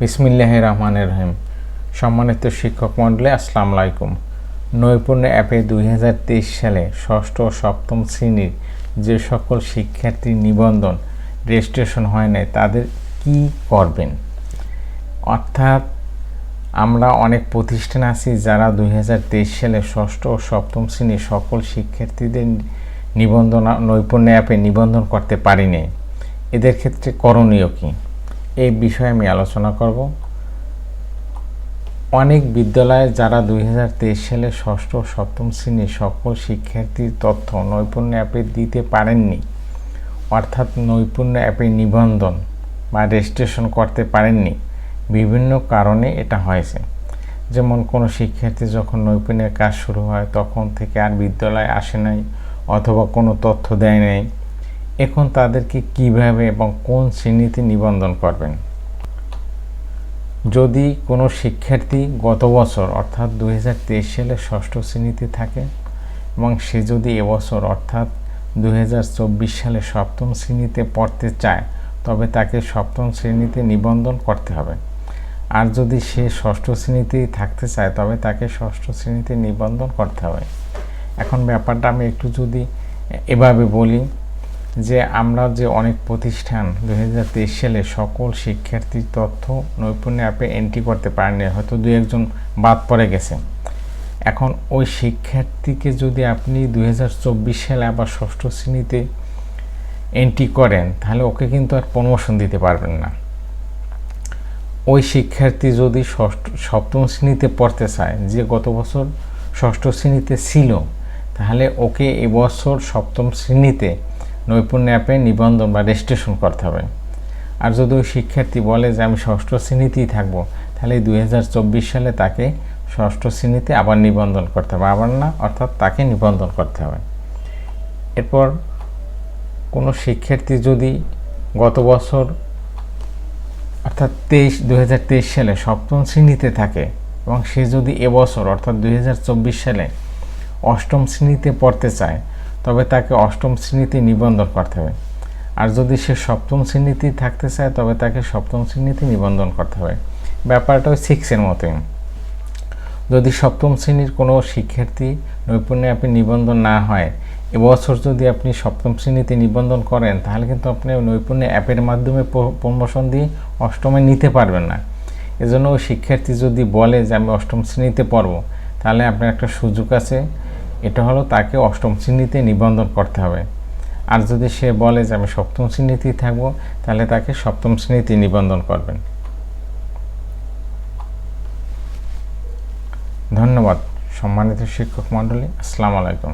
বিসমিল্লাহ রহমানের রহিম। সম্মানিত শিক্ষক মণ্ডলী, আসসালামু আলাইকুম। নৈপুণ্য অ্যাপে দুই হাজার তেইশ সালে ষষ্ঠ ও সপ্তম শ্রেণির যে সকল শিক্ষার্থী নিবন্ধন রেজিস্ট্রেশন হয় নাই, তাদের কি করবেন? অর্থাৎ আমরা অনেক প্রতিষ্ঠান আছি যারা দুই হাজার তেইশ সালে ষষ্ঠ ও সপ্তম শ্রেণির সকল শিক্ষার্থীদের নিবন্ধন, নৈপুণ্য অ্যাপে নিবন্ধন করতে পারিনি এদের ক্ষেত্রে করণীয় কী? এই বিষয়ে আমি আলোচনা করব। অনেক বিদ্যালয়ে যারা দু হাজার তেইশ সালে ষষ্ঠ ও সপ্তম শ্রেণির সকল শিক্ষার্থীর তথ্য নৈপুণ্য অ্যাপে দিতে পারেননি, অর্থাৎ নৈপুণ্য অ্যাপে নিবন্ধন বা রেজিস্ট্রেশন করতে পারেননি। বিভিন্ন কারণে এটা হয়েছে। যেমন কোনো শিক্ষার্থী যখন নৈপুণ্যের কাজ শুরু হয়, তখন থেকে আর বিদ্যালয়ে আসে নাই অথবা কোনো তথ্য দেয় নাই। এখন তাদেরকে কীভাবে এবং কোন শ্রেণীতে নিবন্ধন করবেন? যদি কোনো শিক্ষার্থী গত বছর, অর্থাৎ দু হাজার তেইশ সালে ষষ্ঠ শ্রেণীতে থাকে এবং সে যদি এবছর অর্থাৎ দু হাজার চব্বিশ সালে সপ্তম শ্রেণীতে পড়তে চায়, তবে তাকে সপ্তম শ্রেণীতে নিবন্ধন করতে হবে। আর যদি সে ষষ্ঠ শ্রেণীতেই থাকতে চায়, তবে তাকে ষষ্ঠ শ্রেণীতে নিবন্ধন করতে হবে। এখন ব্যাপারটা আমি একটু যদি এভাবে বলি যে আমরা যে অনেক প্রতিষ্ঠান দু হাজার তেইশ সালে সকল শিক্ষার্থীর তথ্য নৈপুণ্য অ্যাপে এন্ট্রি করতে পারেনি হয়তো দু একজন বাদ পড়ে গেছে। এখন ওই শিক্ষার্থীকে যদি আপনি দু হাজার চব্বিশ সালে আবার ষষ্ঠ শ্রেণীতে এন্ট্রি করেন, তাহলে ওকে কিন্তু আর প্রমোশন দিতে পারবেন না। ওই শিক্ষার্থী যদি ষষ্ঠ, সপ্তম শ্রেণীতে পড়তে চায়, যে গত বছর ষষ্ঠ শ্রেণীতে ছিল, তাহলে ওকে এবছর সপ্তম শ্রেণীতে নৈপুণ্য অ্যাপে নিবন্ধন বা রেজিস্ট্রেশন করতে হবে। আর যদি ওই শিক্ষার্থী বলে যে, আমি ষষ্ঠ শ্রেণীতেই থাকব তাহলে দুই হাজার চব্বিশ সালে তাকে ষষ্ঠ শ্রেণীতে আবার নিবন্ধন করতে হবে। আবার না, অর্থাৎ তাকে নিবন্ধন করতে হবে। এরপর কোনো শিক্ষার্থী যদি গত বছর, অর্থাৎ তেইশ দু সালে সপ্তম শ্রেণীতে থাকে এবং সে যদি এবছর অর্থাৎ দু হাজার চব্বিশ সালে অষ্টম শ্রেণীতে পড়তে চায় তবে তাকে অষ্টম শ্রেণীতে নিবন্ধন করতে হবে। আর যদি সে সপ্তম শ্রেণীতেই থাকতে চায়, তবে তাকে সপ্তম শ্রেণীতে নিবন্ধন করতে হবে। ব্যাপারটা ওই সিক্সের মতোই। যদি সপ্তম শ্রেণির কোনো শিক্ষার্থী নৈপুণ্যে অ্যাপে নিবন্ধন না হয়, এবছর যদি আপনি সপ্তম শ্রেণীতে নিবন্ধন করেন, তাহলে কিন্তু আপনি নৈপুণ্য অ্যাপের মাধ্যমে প্রমোশন দিয়ে অষ্টমে নিতে পারবেন না। এজন্য ওই শিক্ষার্থী যদি বলে যে, আমি অষ্টম শ্রেণীতে পড়ব তাহলে আপনার একটা সুযোগ আছে। এটা হলো তাকে অষ্টম শ্রেণীতে নিবন্ধন করতে হবে। আর যদি সে বলে যে আমি সপ্তম শ্রেণীতেই থাকব, তাহলে তাকে সপ্তম শ্রেণীতে নিবন্ধন করবেন। ধন্যবাদ, সম্মানিত শিক্ষক মণ্ডলী, আসসালামু আলাইকুম।